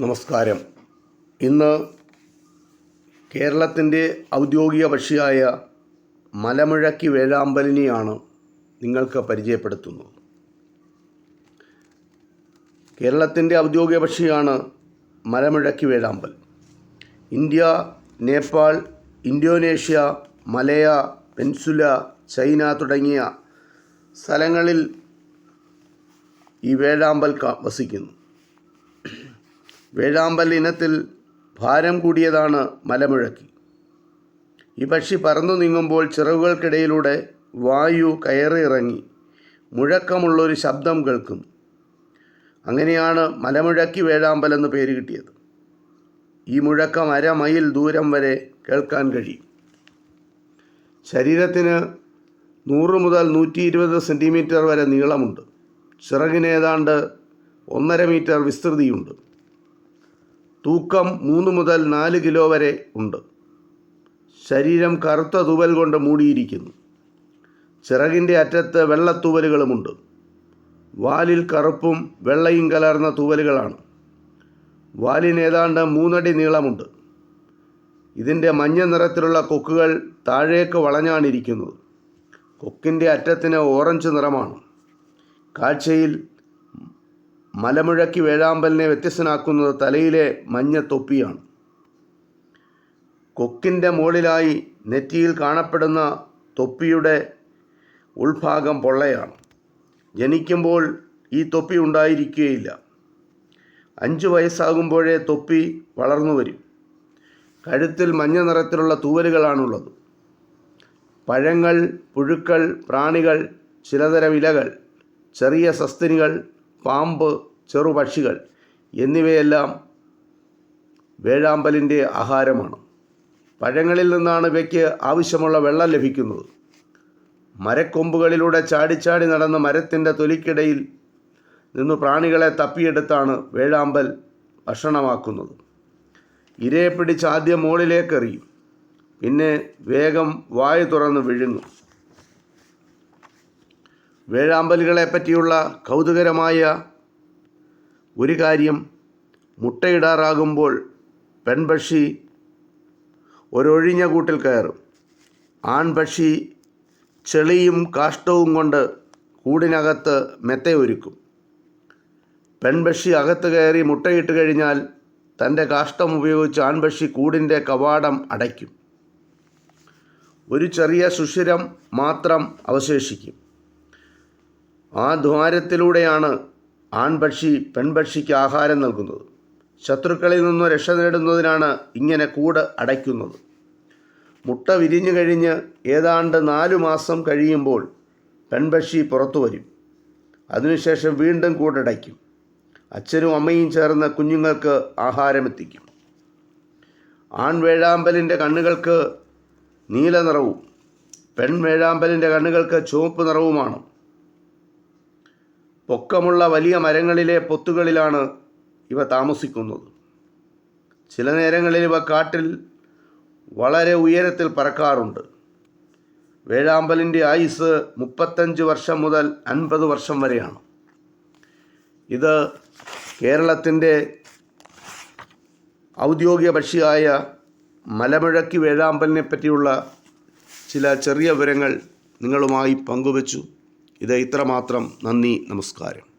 നമസ്കാരം. ഇന്ന് കേരളത്തിന്റെ ഔദ്യോഗിക പക്ഷിയായ മലമുഴക്കി വേഴാമ്പലിനെയാണ് നിങ്ങൾക്ക് പരിചയപ്പെടുത്തുന്നത്. കേരളത്തിന്റെ ഔദ്യോഗിക പക്ഷിയാണ് മലമുഴക്കി വേഴാമ്പൽ. India Nepal Indonesia Malaya peninsula China തുടങ്ങിയ സ്ഥലങ്ങളിൽ ഈ വേഴാമ്പൽ വസിക്കുന്നു. വേഴാമ്പൽ ഇനത്തിൽ ഭാരം കൂടിയതാണ് മലമുഴക്കി. ഈ പക്ഷി പറന്നു നീങ്ങുമ്പോൾ ചിറകുകൾക്കിടയിലൂടെ വായു കയറി ഇറങ്ങി. മുഴക്കമുള്ളൊരു ശബ്ദം കേൾക്കും. അങ്ങനെയാണ് മലമുഴക്കി വേഴാമ്പൽ എന്ന് പേര് കിട്ടിയത്. ഈ മുഴക്കം അര മൈൽ ദൂരം വരെ കേൾക്കാൻ കഴിയും. ശരീരത്തിന് നൂറ് മുതൽ നൂറ്റി ഇരുപത് സെന്റിമീറ്റർ വരെ നീളമുണ്ട്. ചിറകിന് ഏതാണ്ട് ഒന്നര മീറ്റർ വിസ്തൃതിയുണ്ട്. തൂക്കം മൂന്ന് മുതൽ നാല് കിലോ വരെ ഉണ്ട്. ശരീരം കറുത്ത തൂവൽ കൊണ്ട് മൂടിയിരിക്കുന്നു. ചിറകിന്റെ അറ്റത്ത് വെള്ളത്തൂവലുകളുമുണ്ട്. വാലിൽ കറുപ്പും വെള്ളയും കലർന്ന തൂവലുകളാണ്. വാലിന് ഏതാണ്ട് മൂന്നടി നീളമുണ്ട്. ഇതിന്റെ മഞ്ഞ നിറത്തിലുള്ള കൊക്കുകൾ താഴേക്ക് വളഞ്ഞാണിരിക്കുന്നത്. കൊക്കിന്റെ അറ്റത്തിന് ഓറഞ്ച് നിറമാണ്. കാഴ്ചയിൽ മലമുഴക്കി വേഴാമ്പലിനെ വ്യത്യസ്തനാക്കുന്നത് തലയിലെ മഞ്ഞ തൊപ്പിയാണ്. കൊക്കിന്റെ മുകളിലായി നെറ്റിയിൽ കാണപ്പെടുന്ന തൊപ്പിയുടെ ഉൾഭാഗം പൊള്ളയാണ്. ജനിക്കുമ്പോൾ ഈ തൊപ്പി ഉണ്ടായിരിക്കുകയില്ല അഞ്ച് വയസ്സാകുമ്പോഴേ തൊപ്പി വളർന്നു വരും. കഴുത്തിൽ മഞ്ഞ നിറത്തിലുള്ള തൂവലുകളാണുള്ളത്. പഴങ്ങൾ പുഴുക്കൾ പ്രാണികൾ ചിലതരം ഇലകൾ ചെറിയ സസ്തനികൾ പാമ്പ് ചെറുപക്ഷികൾ എന്നിവയെല്ലാം വേഴാമ്പലിന്റെ ആഹാരമാണ്. പഴങ്ങളിൽ നിന്നാണ് ഇവയ്ക്ക് ആവശ്യമുള്ള വെള്ളം ലഭിക്കുന്നത്. മരക്കൊമ്പുകളിലൂടെ ചാടിച്ചാടി നടന്ന മരത്തിന്റെ തൊലിക്കിടയിൽ നിന്ന് പ്രാണികളെ തപ്പിയെടുത്താണ് വേഴാമ്പൽ ഭക്ഷണമാക്കുന്നത്. ഇരയെ പിടിച്ച് ആദ്യം മുകളിലേക്കെറിയും. പിന്നെ വേഗം വായു തുറന്ന് വിഴുങ്ങും. വേഴാമ്പലുകളെ പറ്റിയുള്ള കൗതുകരമായ ഒരു കാര്യം മുട്ടയിടാറാകുമ്പോൾ പെൺപക്ഷി ഒരൊഴിഞ്ഞ കൂട്ടിൽ കയറും. ആൺപക്ഷി ചെളിയും കാഷ്ടവും കൊണ്ട് കൂടിനകത്ത് മെത്തയൊരുക്കും പെൺപക്ഷി അകത്ത് കയറി മുട്ടയിട്ട് കഴിഞ്ഞാൽ തന്റെ കാഷ്ടം ഉപയോഗിച്ച് ആൺപക്ഷി കൂടിന്റെ കവാടം അടയ്ക്കും. ഒരു ചെറിയ സുഷിരം മാത്രം അവശേഷിക്കും. ആ ദ്വാരത്തിലൂടെയാണ് ആൺപക്ഷി പെൺപക്ഷിക്ക് ആഹാരം നൽകുന്നത്. ശത്രുക്കളിൽ നിന്ന് രക്ഷ നേടുന്നതിനാണ് ഇങ്ങനെ കൂട് അടയ്ക്കുന്നത്. മുട്ട വിരിഞ്ഞു കഴിഞ്ഞ് ഏതാണ്ട് നാലു മാസം കഴിയുമ്പോൾ പെൺപക്ഷി പുറത്തു വരും. അതിനുശേഷം വീണ്ടും കൂടടയ്ക്കും. അച്ഛനും അമ്മയും ചേർന്ന് കുഞ്ഞുങ്ങൾക്ക് ആഹാരമെത്തിക്കും. ആൺവേഴാമ്പലിന്റെ കണ്ണുകൾക്ക് നീല നിറവും പെൺവേഴാമ്പലിന്റെ കണ്ണുകൾക്ക് ചുവപ്പ് നിറവുമാണ്. പൊക്കമുള്ള വലിയ മരങ്ങളിലെ പൊത്തുകളിലാണ് ഇവ താമസിക്കുന്നത്. ചില നേരങ്ങളിൽ ഇവ കാട്ടിൽ വളരെ ഉയരത്തിൽ പറക്കാറുണ്ട്. വേഴാമ്പലിന്റെ ആയുസ് മുപ്പത്തഞ്ച് വർഷം മുതൽ അൻപത് വർഷം വരെയാണ്. ഇത് കേരളത്തിന്റെ ഔദ്യോഗിക പക്ഷിയായ മലമുഴക്കി വേഴാമ്പലിനെ പറ്റിയുള്ള ചില ചെറിയ വിവരങ്ങൾ നിങ്ങളുമായി പങ്കുവച്ചു. ഇത് ഇത്രമാത്രം. നന്ദി നമസ്കാരം.